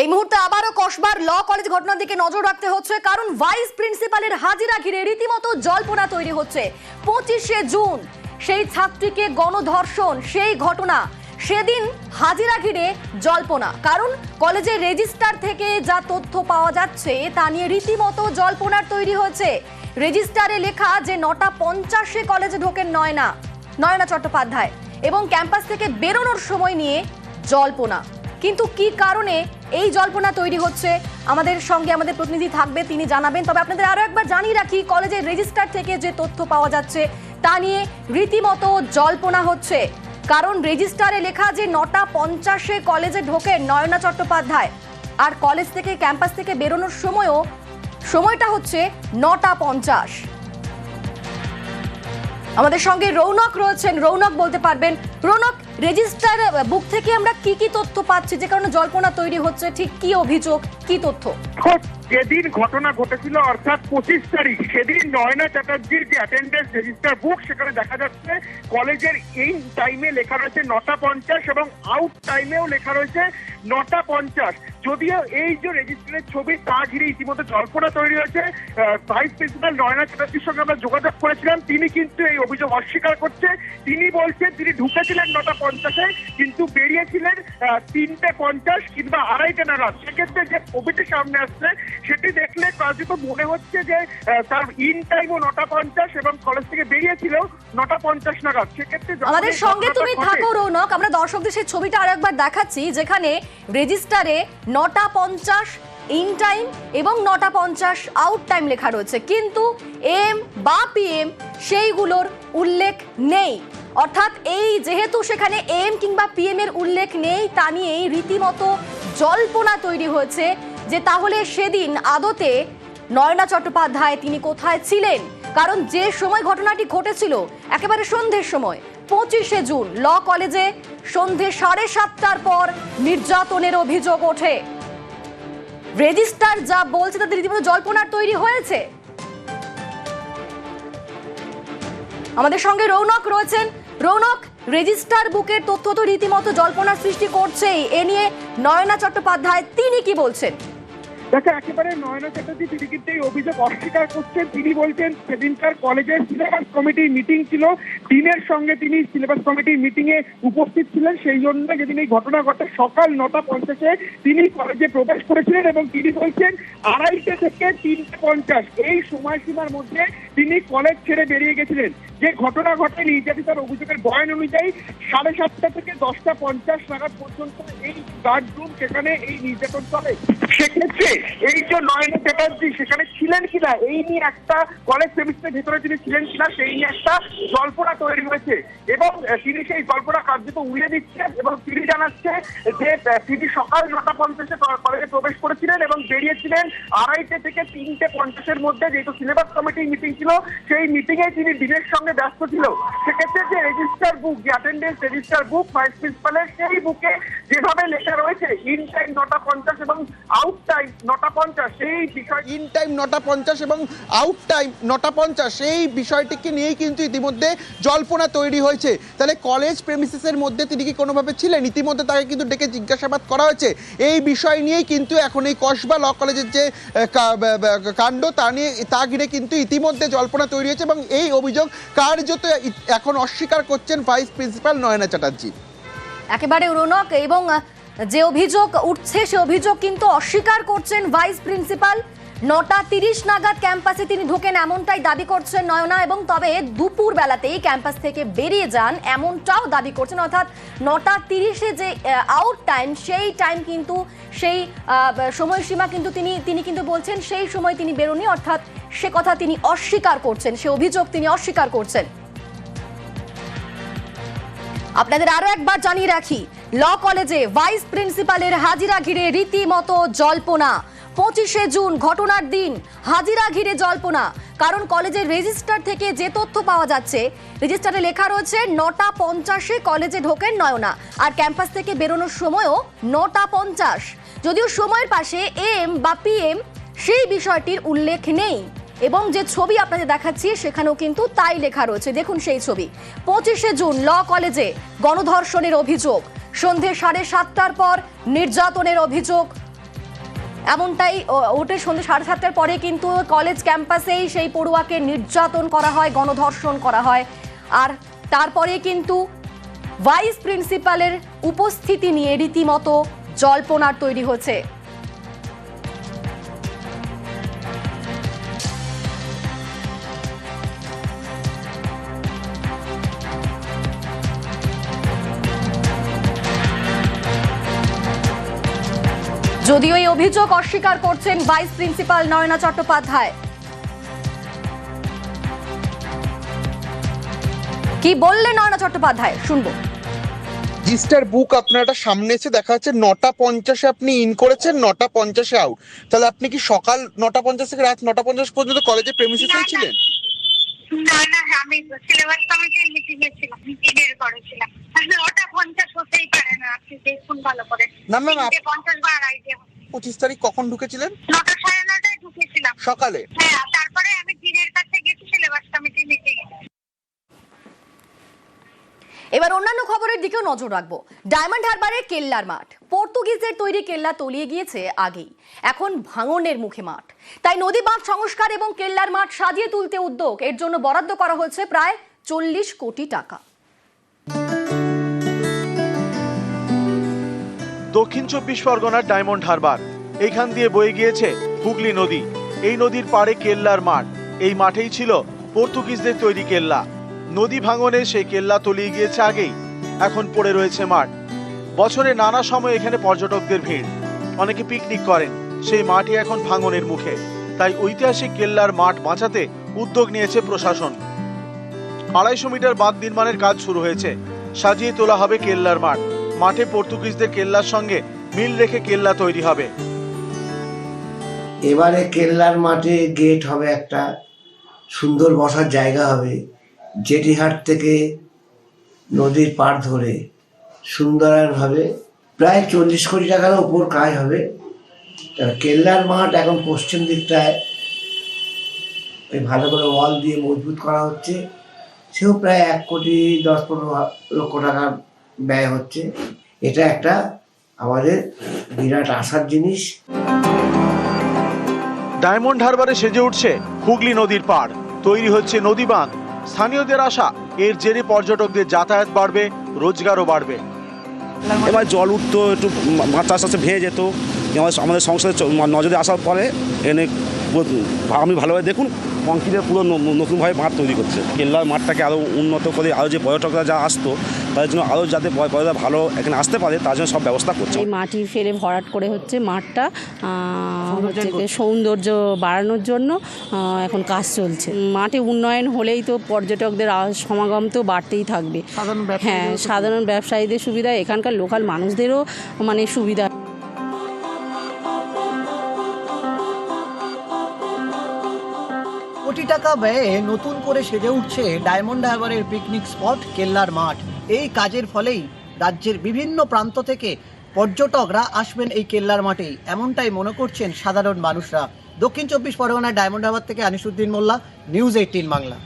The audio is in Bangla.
এই মুহূর্তে আবারও কসবার ল কলেজ ঘটনার দিকে নজর রাখতে হচ্ছে, কারণ ভাইস প্রিন্সিপালের হাজিরা ঘিরে রীতিমতো জল্পনা তৈরি হচ্ছে। পঁচিশে জুন, সেই ছাত্রীকে গণধর্ষণ, সেই ঘটনা, সেদিন হাজিরা ঘিরে জল্পনা। কারণ কলেজের রেজিস্টার থেকে যা তথ্য পাওয়া যাচ্ছে, তা নিয়ে রীতিমতো জল্পনার তৈরি হয়েছে। রেজিস্টারে লেখা যে নটা পঞ্চাশে কলেজে ঢোকেন নয়না নয়না চট্টোপাধ্যায়, এবং ক্যাম্পাস থেকে বেরোনোর সময় নিয়ে জল্পনা। কিন্তু কি কারণে এই জল্পনা তৈরি হচ্ছে? আমাদের সঙ্গে আমাদের প্রতিনিধি থাকবে, তিনি জানাবেন। তবে আপনাদের আরও একবার জানিয়ে রাখি কলেজের রেজিস্টার থেকে যে তথ্য পাওয়া যাচ্ছে, তা নিয়ে রীতিমতো জল্পনা হচ্ছে। কারণ রেজিস্টারে লেখা যে নটা পঞ্চাশে কলেজে ঢোকে নয়না চট্টোপাধ্যায়, আর কলেজ থেকে, ক্যাম্পাস থেকে বেরোনোর সময়ও, সময়টা হচ্ছে নটা পঞ্চাশ। আমাদের সঙ্গে রৌনক রয়েছেন। রৌনক বলতে পারবেন, রৌনক রেজিস্টার বুক থেকে আমরা কি কি তথ্য পাচ্ছি? যে কারণে জল্পনা তৈরি হচ্ছে, ঠিক কি অভিযোগ, কি তথ্য? দেখো, যেদিন ঘটনা ঘটেছিল অর্থাৎ পঁচিশ তারিখ সেদিন নয়না চ্যাটার্জির যে অ্যাটেন্ডেন্স রেজিস্টার বুক সেখানে দেখা যাচ্ছে কলেজের এই টাইমে লেখা রয়েছে নটা পঞ্চাশ এবং আউট টাইমেও লেখা রয়েছে নটা পঞ্চাশ। যদিও এই যে রেজিস্টারের ছবি তা ঘিরে ইতিমধ্যে জল্পনা তৈরি হয়েছে। ভাইস প্রিন্সিপাল নয়না চ্যাটার্জির সঙ্গে আমরা যোগাযোগ করেছিলাম। তিনি কিন্তু এই অভিযোগ অস্বীকার করছে। তিনি বলছেন তিনি ঢুকেছিলেন নটা পঞ্চাশে কিন্তু বেরিয়েছিলেন তিনটে পঞ্চাশ কিংবা আড়াইটে নাগাদ। সেক্ষেত্রে যে ছবিটি সামনে আসছে সেটি দেখলে কার্যত মনে হচ্ছে যে তার ইন টাইমও নটা পঞ্চাশ এবং কলেজ থেকে বেরিয়েছিল নটা পঞ্চাশ নাগাদ। সেক্ষেত্রে আমাদের সঙ্গে তুমি থাকো রৌনক আমরা দর্শকদের সেই ছবিটা আরও একবার দেখাচ্ছি যেখানে রেজিস্টারে নটা পঞ্চাশ ইন টাইম এবং নটা পঞ্চাশ আউট টাইম লেখা রয়েছে। কিন্তু এম বা পিএম সেইগুলোর উল্লেখ নেই। অর্থাৎ এই যেহেতু সেখানে এম কিংবা পিএম এর উল্লেখ নেই তা নিয়েই রীতিমতো জল্পনা তৈরি হয়েছে। যে তাহলে সেদিন আদতে নয়না চট্টোপাধ্যায় তিনি কোথায় ছিলেন? কারণ যে সময় ঘটনাটি ঘটেছিল, একেবারে সন্ধ্যের সময়, পঁচিশে জুন, ল কলেজে সন্ধে সাড়ে সাতটার পর নির্যাতনের অভিযোগ ওঠে। রেজিস্টার যা বলছে তাদের রীতিমতো জল্পনার তৈরি হয়েছে। আমাদের সঙ্গে রৌনক রয়েছেন। রৌনক, রেজিস্টার বুকের তথ্য তো রীতিমতো জল্পনার সৃষ্টি করছেই। এ নিয়ে নয়না চট্টোপাধ্যায় তিনি কি বলছেন? দেখো, একেবারে নয়না চ্যাটার্জি তিনি কিন্তু এই অভিযোগ অস্বীকার করছেন। তিনি বলছেন, সেদিনকার কলেজের সিলেবাস কমিটির মিটিং ছিল। দিনের সঙ্গে তিনি সিলেবাস কমিটির মিটিং এ উপস্থিত ছিলেন। সেই জন্য যেদিন এই ঘটনা ঘটে, সকাল নটা পঞ্চাশে তিনি কলেজে প্রবেশ করেছিলেন এবং তিনি বলছেন, আড়াইটে থেকে তিনটে পঞ্চাশ। এই সময়সীমার মধ্যে তিনি কলেজ ছেড়ে বেরিয়ে গেছিলেন। যে ঘটনা ঘটে নির্যাতিতার অভিযোগের বয়ান অনুযায়ী সাড়ে সাতটা থেকে দশটা পঞ্চাশ নাগাদ পর্যন্ত এই গার্ড রুম সেখানে এই নির্যাতন চলে। সেক্ষেত্রে এই যে নয়ন চ্যাটার্জি, সেখানে ছিলেন কিনা, এই নিয়ে একটা কলেজ সেমিস্টারের ভেতরে তিনি ছিলেন কিনা, সেই নিয়ে একটা জল্পনা তৈরি হয়েছে। এবং তিনি সেই জল্পনা কার্যত উড়িয়ে দিচ্ছেন এবং তিনি জানাচ্ছে যে তিনি সকাল নটা পঞ্চাশে কলেজে প্রবেশ করেছিলেন এবং বেরিয়েছিলেন আড়াইটে থেকে তিনটে পঞ্চাশের মধ্যে, যেহেতু সিলেবাস কমিটির মিটিং ছিল, সেই মিটিংয়ে তিনি দিনের সঙ্গে ব্যস্ত ছিল। সেক্ষেত্রে যে রেজিস্টার বুক যে অ্যাটেন্ডেন্স রেজিস্টার বুক ভাইস প্রিন্সিপালের সেই বুকে যেভাবে লেখা রয়েছে ইন টাইম নটা পঞ্চাশ এবং আউট টাইম নটা পঞ্চাশ, সেই বিষয় ইন টাইম নটা পঞ্চাশ এবং আউট টাইম নটা পঞ্চাশ এই বিষয়টিকে নিয়েই কিন্তু ইতিমধ্যে জল্পনা তৈরি হয়েছে। তাহলে কলেজ প্রেমিসিসের মধ্যে তিনি কি কোনোভাবে ছিলেন? ইতিমধ্যে তাকে কিন্তু ডেকে জিজ্ঞাসাবাদ করা হয়েছে। এই বিষয় নিয়েই কিন্তু এখন এই কসবা ল কলেজের যে কাণ্ড, তা নিয়ে, তা ঘিরে কিন্তু ইতিমধ্যে জল্পনা তৈরি হয়েছে এবং এই অভিযোগ কার্যত এখন অস্বীকার করছেন ভাইস প্রিন্সিপাল নয়না চ্যাটার্জি। একেবারে রৌনক, এবং যে অভিযোগ উঠছে, সে অভিযোগ কিন্তু অস্বীকার করছেন ভাইস প্রিন্সিপাল। নটা তিরিশ নাগাদ ক্যাম্পাসে তিনি ঢোকেন, এমনটাই দাবি করছেন নয়না, এবং তবে দুপুর বেলাতেই ক্যাম্পাস থেকে বেরিয়ে যান, এমনটাও দাবি করছেন। অর্থাৎ নটা তিরিশে যে আউট টাইম সেই টাইম কিন্তু, সেই সময়সীমা কিন্তু তিনি তিনি কিন্তু বলছেন, সেই সময় তিনি বেরোনি অর্থাৎ সে কথা তিনি অস্বীকার করছেন, সে অভিযোগ তিনি অস্বীকার করছেন। আপনাদের আরও একবার জানিয়ে রাখি, ল কলেজে ভাইস প্রিন্সিপালের হাজিরা ঘিরে রীতিমতো জল্পনা। পঁচিশে জুন ঘটনার দিন, হাজিরা ঘিরে জল্পনা। কারণ কলেজের রেজিস্টার থেকে যে তথ্য পাওয়া যাচ্ছে, রেজিস্টারে লেখা রয়েছে, নটা পঞ্চাশে কলেজে ঢোকেন নয়না। আর ক্যাম্পাস থেকে বেরোনোর সময়ও নটা পঞ্চাশ। যদিও সময়ের পাশে এম বা পিএম সেই বিষয়টির উল্লেখ নেই। এবং যে ছবি আপনাদের দেখাচ্ছি, সেখানেও কিন্তু তাই লেখা রয়েছে। দেখুন সেই ছবি। পঁচিশে জুন, ল কলেজে গণধর্ষণের অভিযোগ। সন্ধে সাড়ে সাতটার পর নির্যাতনের অভিযোগ। এমনটাই ও- ওঠে সন্ধ্যে সাড়ে সাতটার পরে কিন্তু কলেজ ক্যাম্পাসেই সেই পড়ুয়াকে নির্যাতন করা হয়, গণধর্ষণ করা হয়। আর তারপরে কিন্তু ভাইস প্রিন্সিপালের উপস্থিতি নিয়ে রীতিমতো জল্পনার তৈরি হচ্ছে। যদিও এই অভিযোগ অস্বীকার করছেন ভাইস প্রিন্সিপাল নয়না চট্টোপাধ্যায়। কি বললেন নয়না চট্টোপাধ্যায়? শুনব। রেজিস্টার বুক আপনার একটা সামনে এসে দেখা যাচ্ছে নটা পঞ্চাশে আপনি ইন করেছেন নটা পঞ্চাশে আউট তাহলে আপনি কি সকাল নটা পঞ্চাশ থেকে রাত নটা পঞ্চাশ পর্যন্ত কলেজে প্রেমিসিসে ছিলেন না। না আমি সিলেবাস কমিটির মিটিং এ ছিলাম মিটিং এর করেছিলাম? ওটা পঞ্চাশ হতেই পারে না আপনি দেখুন ভালো করে। না, পঞ্চাশ পঁচিশ তারিখ কখন ঢুকেছিলেন? নটা সাড়ে নটায় ঢুকেছিলাম। সকালে? হ্যাঁ তারপরে আমি দিনের কাছে গেছি সিলেবাস কমিটির মিটিং এবার অন্যান্য খবরের দিকেও নজর রাখব। ডায়মন্ড হারবারে কেল্লার মাঠ। পর্তুগিজদের তৈরি কেল্লা তলিয়ে গিয়েছে আগেই। এখন ভাঙনের মুখে মাঠ। তাই নদী বাঁধ সংস্কার এবং কেল্লার মাঠ সাজিয়ে তুলতে উদ্যোগ এর জন্য বরাদ্দ করা হয়েছে প্রায় চল্লিশ কোটি টাকা। দক্ষিণ চব্বিশ পরগনার ডায়মন্ড হারবার। এইখান দিয়ে বয়ে গিয়েছে হুগলি নদী। এই নদীর পাড়ে কেল্লার মাঠ। এই মাঠেই ছিল পর্তুগিজদের তৈরি কেল্লা। নদী ভাঙনে সেই কেল্লা তলিয়ে গিয়েছে আগেই। এখন পড়ে রয়েছে মাঠ। বছরে নানা সময় এখানে পর্যটকদের ভিড়। অনেকে পিকনিক করেন। সেই মাঠই এখন ভাঙনের মুখে। তাই ঐতিহাসিক কেল্লার মাঠ বাঁচাতে উদ্যোগ নিয়েছে প্রশাসন। আড়াইশো মিটার বাঁধ নির্মাণের কাজ শুরু হয়েছে। সাজিয়ে তোলা হবে কেল্লার মাঠ। মাঠে পর্তুগিজদের কেল্লার সঙ্গে মিল রেখে কেল্লা তৈরি হবে। এবারে কেল্লার মাঠে গেট হবে একটা, সুন্দর বসার জায়গা হবে, জেটিহাট থেকে নদীর পাড় ধরে। সুন্দরায়ণভাবে প্রায় চল্লিশ কোটি টাকার উপর কাজ হবে। কেল্লার মাঠ এখন পশ্চিম দিকটায় ওই ভালো করে ওয়াল দিয়ে মজবুত করা হচ্ছে। সেও প্রায় এক কোটি দশ পনেরো লক্ষ টাকা ব্যয় হচ্ছে। এটা একটা আমাদের বিরাট আশার জিনিস। ডায়মন্ড হারবারে সেজে উঠছে হুগলি নদীর পাড়। তৈরি হচ্ছে নদী বাঁধ। স্থানীয়দের আশা এর জেরে পর্যটকদের যাতায়াত বাড়বে রোজগারও বাড়বে। এবার জল উঠতো একটু মাছ আস্তে আস্তে ভেঙে যেত। আমাদের আমাদের সংসারে নজরে আসার পরে এনে আপনি ভালোভাবে দেখুন কংক্রিটের পুরো নতুনভাবে মাঠ তৈরি করছে। কেল্লার মাঠটাকে আরও উন্নত করে আরও যে পর্যটকরা যা আসতো তাদের জন্য আরও যাতে পর্যটকরা ভালো এখানে আসতে পারে তার জন্য সব ব্যবস্থা করছে। এই মাটি ফেলে ভরাট করে হচ্ছে মাঠটা হচ্ছে সৌন্দর্য বাড়ানোর জন্য এখন কাজ চলছে। মাঠে উন্নয়ন হলেই তো পর্যটকদের সমাগম তো বাড়তেই থাকবে। হ্যাঁ সাধারণ ব্যবসায়ীদের সুবিধা এখানকার লোকাল মানুষদেরও মানে সুবিধা। কোটি টাকা ব্যয়ে নতুন করে সেজে উঠছে ডায়মন্ড হারবারের পিকনিক স্পট কেল্লার মাঠ। এই কাজের ফলেই রাজ্যের বিভিন্ন প্রান্ত থেকে পর্যটকরা আসবেন এই কেল্লার মাঠে। এমনটাই মনে করছেন সাধারণ মানুষরা। দক্ষিণ চব্বিশ পরগনার ডায়মন্ড হাবার থেকে আনিসুদ্দিন মোল্লা, নিউজ এইটিন বাংলা।